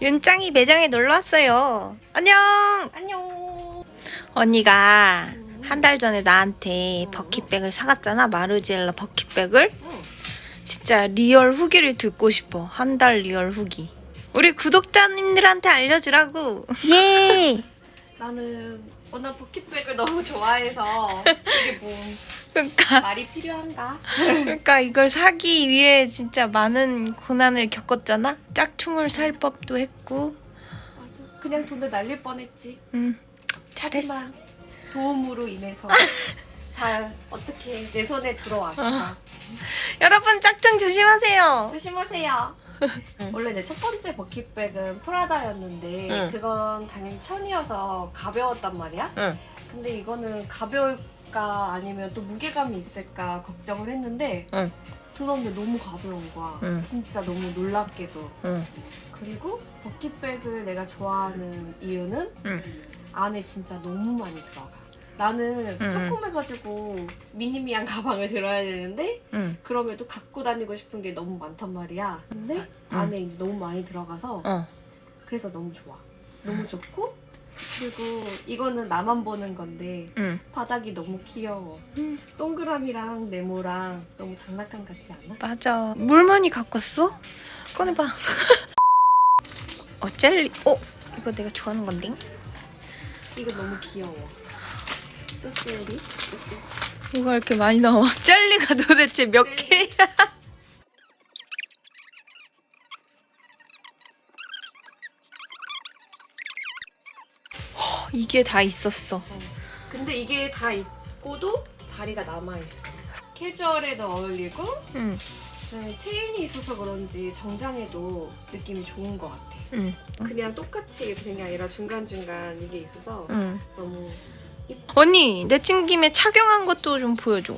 윤짱이 매장에 놀러 왔어요. 안녕. 안녕. 언니가 한 달 전에 나한테 버킷백을 사갔잖아. 마르지엘라 버킷백을. 응. 진짜 리얼 후기를 듣고 싶어. 한 달 리얼 후기. 우리 구독자님들한테 알려주라고. 예. 나는 워낙 버킷백을 너무 좋아해서 이게 뭐 그러니까 말이 필요한가? 그러니까 이걸 사기 위해 진짜 많은 고난을 겪었잖아. 짝퉁을 살 법도 했고. 맞아. 그냥 돈을 날릴 뻔했지. 음. 잘했어. 하지만 도움으로 인해서 잘 어떻게 내 손에 들어왔어. 여러분 짝퉁 조심하세요. 조심하세요. 응. 원래 내첫 번째 버킷백은 프라다였는데 응. 그건 당연히 천이어서 가벼웠단 말이야. 응. 근데 이거는 가벼울까 아니면 또 무게감이 있을까 걱정을 했는데 응. 들었는데 너무 가벼운 거야. 응. 진짜 너무 놀랍게도. 응. 그리고 버킷백을 내가 좋아하는 이유는 응. 안에 진짜 너무 많이 들어가. 나는 응. 조그매가지고 미니미한 가방을 들어야 되는데 응. 그럼에도 갖고 다니고 싶은 게 너무 많단 말이야. 근데 안에 이제 너무 많이 들어가서 어. 그래서 너무 좋아. 너무 좋고 그리고 이거는 나만 보는 건데 응. 바닥이 너무 귀여워. 음. 동그라미랑 네모랑 너무 장난감 같지 않아? 맞아. 뭘 많이 갖고 왔어? 꺼내봐. 어 젤리. 어 이거 내가 좋아하는 건데. 이거 너무 귀여워. 또 젤리? 뭐가 이렇게 많이 나와? 젤리가 도대체 몇 젤리. 개야? 허, 이게 다 있었어. 어. 근데 이게 다 있고도 자리가 남아있어. 캐주얼에도 어울리고 응. 그다음에 체인이 있어서 그런지 정장에도 느낌이 좋은 것 같아. 응. 그냥 똑같이 이렇게 된 게 아니라 중간중간 이게 있어서 응. 너무 언니 내 친 김에 착용한 것도 좀 보여줘. 아,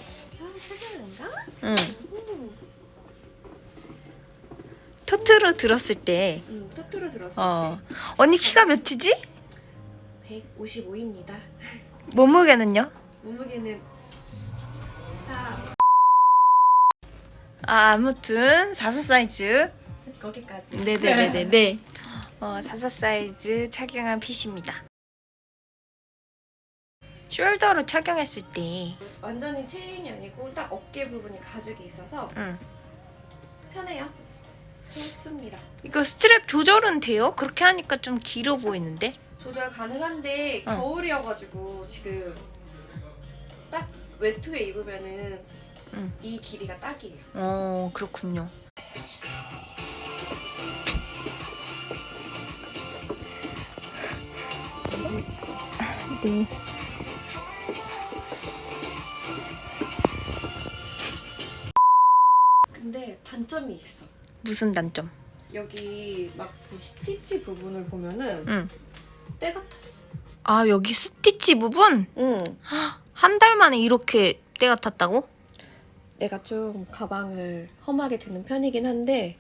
착용한가? 응. 음, 토트로 들었을 때. 음, 토트로 들었을 어. 언니 키가 몇이지? 때 155입니다. 몸무게는요? 몸무게는 다 아, 아무튼 4사 사이즈. 거기까지. 네네네네 네. 어, 4사 사이즈 착용한 핏입니다. 숄더로 착용했을 때, 완전히 체인이 아니고 딱 어깨 부분이 가죽이 있어서 응. 편해요. 좋습니다. 이거 스트랩 조절은 돼요? 그렇게 하니까 좀 길어 보이는데? 조절 가능한데 어. 겨울이어가지고 지금 딱 외투에 입으면은 응. 이 길이가 딱이에요. 어, 그렇군요. 네. 단점이 있어. 무슨 단점? 여기 막 그 스티치 부분을 보면은 응. 때 같았어. 아, 여기 스티치 부분? 응. 한 달 만에 이렇게 때가 탔다고? 내가 좀 가방을 험하게 드는 편이긴 한데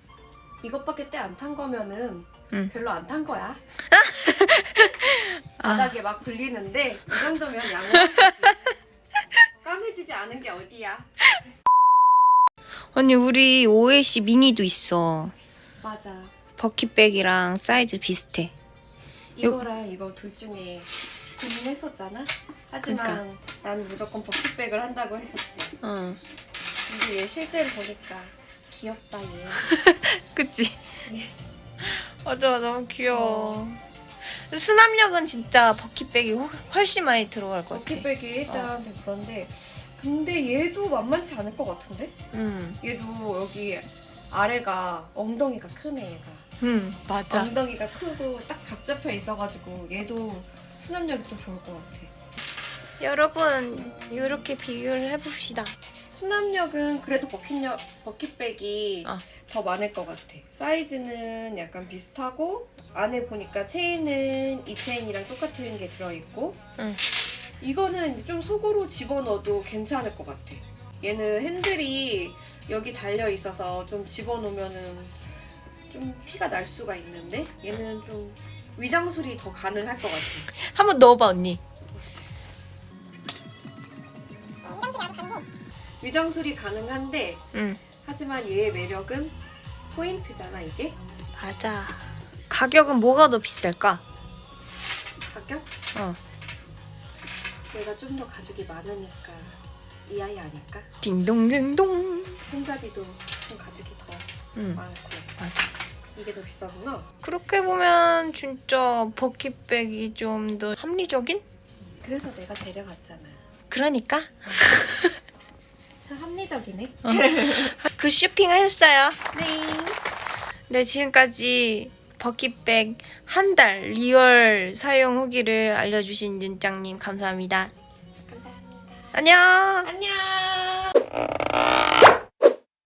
이것밖에 때 안 탄 거면은 응. 별로 안 탄 거야. 아, 바닥에 막 불리는데 이 정도면 양호하지. 까매지지 않은 게 어디야? 언니, 우리 OAC 미니도 있어. 맞아. 버킷백이랑 사이즈 비슷해. 이거랑 이거 둘 중에 고민했었잖아. 하지만 그러니까. 나는 무조건 버킷백을 한다고 했었지. 응. 근데 얘 실제로 보니까 귀엽다 얘. 그치? 맞아, 너무 귀여워. 수납력은 진짜 버킷백이 훨- 훨씬 많이 들어갈 것 같아. 버킷백이 일단 그런데 근데 얘도 만만치 않을 것 같은데? 응. 얘도 여기 아래가 엉덩이가 크네 얘가. 응, 맞아. 엉덩이가 크고 딱 각잡혀 있어가지고 얘도 수납력이 또 좋을 것 같아. 여러분, 이렇게 비교를 해봅시다. 수납력은 그래도 버킷력, 버킷백이 어. 더 많을 것 같아. 사이즈는 약간 비슷하고 안에 보니까 체인은 이 체인이랑 똑같은 게 들어있고 응. 이거는 이제 좀 속으로 집어넣어도 괜찮을 것 같아. 얘는 핸들이 여기 달려 있어서 좀 집어넣으면은 좀 티가 날 수가 있는데 얘는 좀 위장술이 더 가능할 것 같아. 한번 넣어봐, 언니. 위장술이 가능한데 응. 하지만 얘의 매력은 포인트잖아 이게. 맞아. 가격은 뭐가 더 비쌀까? 가격? 어. 내가 좀 더 가족이 많으니까 이 아이 아닐까? 딩동댕동. 손잡이도 좀 가족이 더 응 많고 맞아. 이게 더 비싸구나. 그렇게 보면 진짜 버킷백이 좀 더 합리적인? 그래서 내가 데려갔잖아. 그러니까 참 합리적이네. 그 쇼핑 하셨어요. 네. 네 지금까지 버킷백 한 달 리얼 사용 후기를 알려주신 윤짱님 감사합니다. 감사합니다. 안녕. 안녕.